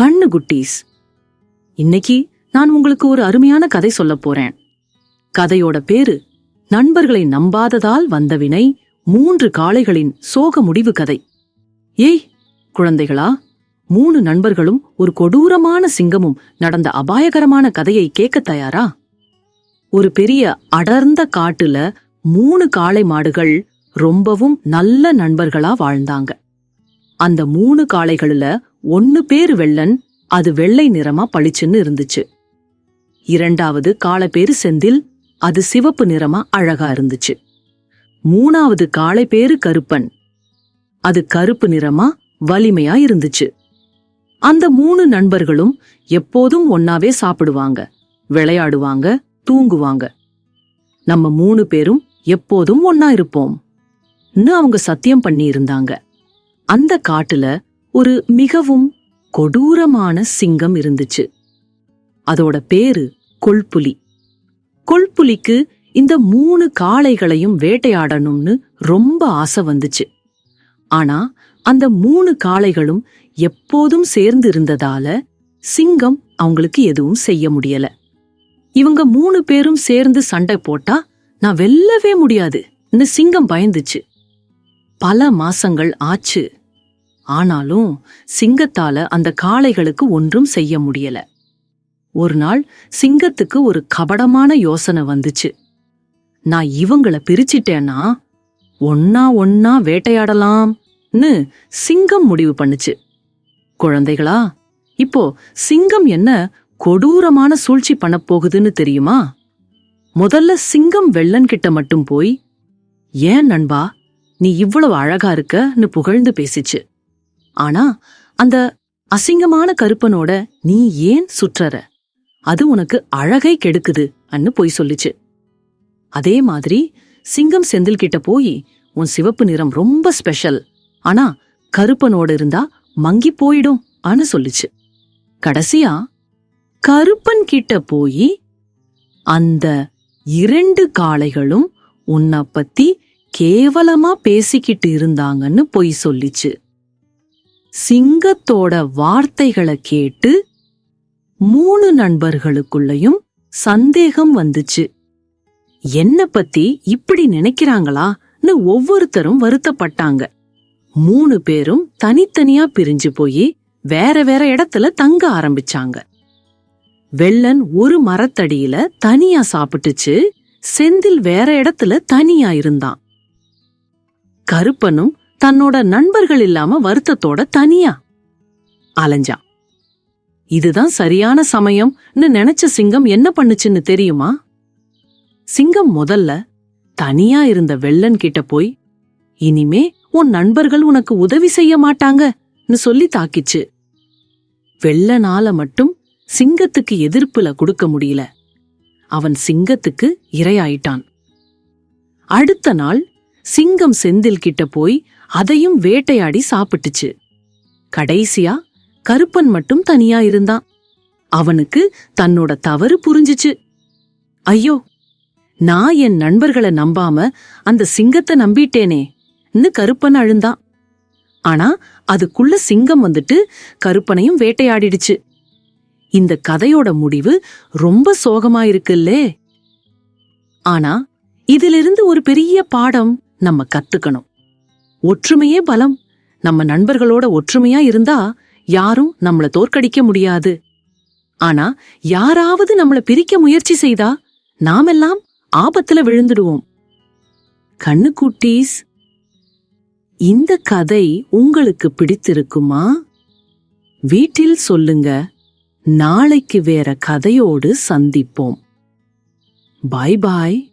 கண்ணு குட்டீஸ். இன்னைக்கு நான் உங்களுக்கு ஒரு அருமையான கதை சொல்லப் போறேன். கதையோட பேரு நண்பர்களை நம்பாததால் வந்த வினை மூன்று காளைகளின் சோக முடிவு கதை. ஏய் குழந்தைகளா மூணு நண்பர்களும் ஒரு கொடூரமான சிங்கமும் நடந்த அபாயகரமான கதையை கேட்க தயாரா? ஒரு பெரிய அடர்ந்த காட்டுல மூணு காளை மாடுகள் ரொம்பவும் நல்ல நண்பர்களா வாழ்ந்தாங்க. அந்த மூணு காளைகள்ல ஒன்னு பேரு வெள்ளன் அது வெள்ளை நிறமா பளிச்சுன்னு இருந்துச்சு. இரண்டாவது காளை பேரு செந்தில் அது சிவப்பு நிறமா அழகா இருந்துச்சு. மூணாவது காளை பேரு கருப்பன் அது கருப்பு நிறமா வலிமையா இருந்துச்சு. அந்த மூணு நண்பர்களும் எப்போதும் ஒன்னாவே சாப்பிடுவாங்க விளையாடுவாங்க தூங்குவாங்க. நம்ம மூணு பேரும் எப்போதும் ஒன்னா இருப்போம். அவங்க சத்தியம் பண்ணி இருந்தாங்க அந்த காட்டுல ஒரு மிகவும் கொடூரமான சிங்கம் இருந்துச்சு. அதோட பேரு கொள்புலி கொள்புலிக்கு இந்த மூணு காளைகளையும் வேட்டையாடணும்னு ரொம்ப ஆசை வந்துச்சு. ஆனா அந்த மூணு காளைகளும் எப்போதும் சேர்ந்து இருந்ததால சிங்கம் அவங்களுக்கு எதுவும் செய்ய முடியல. இவங்க மூணு பேரும் சேர்ந்து சண்டை போட்டா நான் வெல்லவே முடியாதுன்னு சிங்கம் பயந்துச்சு. பல மாசங்கள் ஆச்சு. ஆனாலும் சிங்கத்தால அந்த காளைகளுக்கு ஒன்றும் செய்ய முடியல. ஒரு நாள் சிங்கத்துக்கு ஒரு கபடமான யோசனை வந்துச்சு. நான் இவங்கள பிரிச்சிட்டேன்னா ஒன்னா ஒன்னா வேட்டையாடலாம்னு சிங்கம் முடிவு பண்ணுச்சு. குழந்தைகளா இப்போ சிங்கம் என்ன கொடூரமான சூழ்ச்சி பண்ண போகுதுன்னு தெரியுமா? முதல்ல சிங்கம் வெள்ளன் கிட்ட மட்டும் போய் ஏன் நண்பா நீ இவ்வளவு அழகா இருக்கன்னு புகழ்ந்து பேசிச்சு. ஆனா அந்த அசிங்கமான கருப்பனோட நீ ஏன் சுற்றற? அது உனக்கு அழகை கெடுக்குது அன்னு பொய் சொல்லிச்சு. அதே மாதிரி சிங்கம் செந்தில் கிட்ட போய் உன் சிவப்பு நிறம் ரொம்ப ஸ்பெஷல். ஆனா கருப்பனோட இருந்தா மங்கி போயிடும் அனு சொல்லிச்சு. கடைசியா கருப்பன் கிட்ட போய் அந்த இரண்டு காளைகளும் உன்னை பத்தி கேவலமா பேசிக்கிட்டு இருந்தாங்கன்னு பொய் சொல்லிச்சு. சிங்கத்தோட வார்த்தைகளை கேட்டு மூணு நண்பர்களுக்குள்ளயும் சந்தேகம் வந்துச்சு. என்ன பத்தி இப்படி நினைக்கிறாங்களான்னு ஒவ்வொருத்தரும் வருத்தப்பட்டாங்க. மூணு பேரும் தனித்தனியா பிரிஞ்சு போய் வேற வேற இடத்துல தங்க ஆரம்பிச்சாங்க. வெள்ளன் ஒரு மரத்தடியில தனியா சாப்பிட்டுச்சு செந்தில் வேற இடத்துல தனியா இருந்தான். கருப்பனும் தன்னோட நண்பர்கள் இல்லாம வருத்தத்தோட தனியா? அலைஞ்சான் இதுதான் சரியான சமயம்னு நினைச்ச சிங்கம் என்ன பண்ணுச்சுன்னு தெரியுமா? சிங்கம் முதல்ல தனியா இருந்த வெள்ளன் கிட்ட போய் இனிமே உன் நண்பர்கள் உனக்கு உதவி செய்ய மாட்டாங்கன்னு சொல்லி தாக்கிச்சு. வெள்ளனால மட்டும் சிங்கத்துக்கு எதிர்ப்புல கொடுக்க முடியல. அவன் சிங்கத்துக்கு இரையாயிட்டான். அடுத்த நாள் சிங்கம் செந்தில் கிட்ட போய் அதையும் வேட்டையாடி சாப்பிட்டுச்சு. கடைசியா கருப்பன் மட்டும் தனியா இருந்தான். அவனுக்கு தன்னோட தவறு புரிஞ்சுச்சு. ஐயோ நான் என் நண்பர்களை நம்பாம அந்த சிங்கத்தை நம்பிட்டேனேன்னு கருப்பன் அழுந்தான். ஆனா அதுக்குள்ள சிங்கம் வந்துட்டு கருப்பனையும் வேட்டையாடிடுச்சு. இந்த கதையோட முடிவு ரொம்ப சோகமா இருக்குல்லே. ஆனா இதிலிருந்து ஒரு பெரிய பாடம் நம்ம கத்துக்கணும். ஒற்றுமையே பலம். நம்ம நண்பர்களோட ஒற்றுமையா இருந்தா யாரும் நம்மள தோற்கடிக்க முடியாது. ஆனா யாராவது நம்மள பிரிக்க முயற்சி செய்தா நாமெல்லாம் ஆபத்துல விழுந்துடுவோம். கண்ணுக்குட்டீஸ் இந்த கதை உங்களுக்கு பிடித்திருக்குமா? வீட்டில் சொல்லுங்க. நாளைக்கு வேற கதையோடு சந்திப்போம். பாய் பாய்.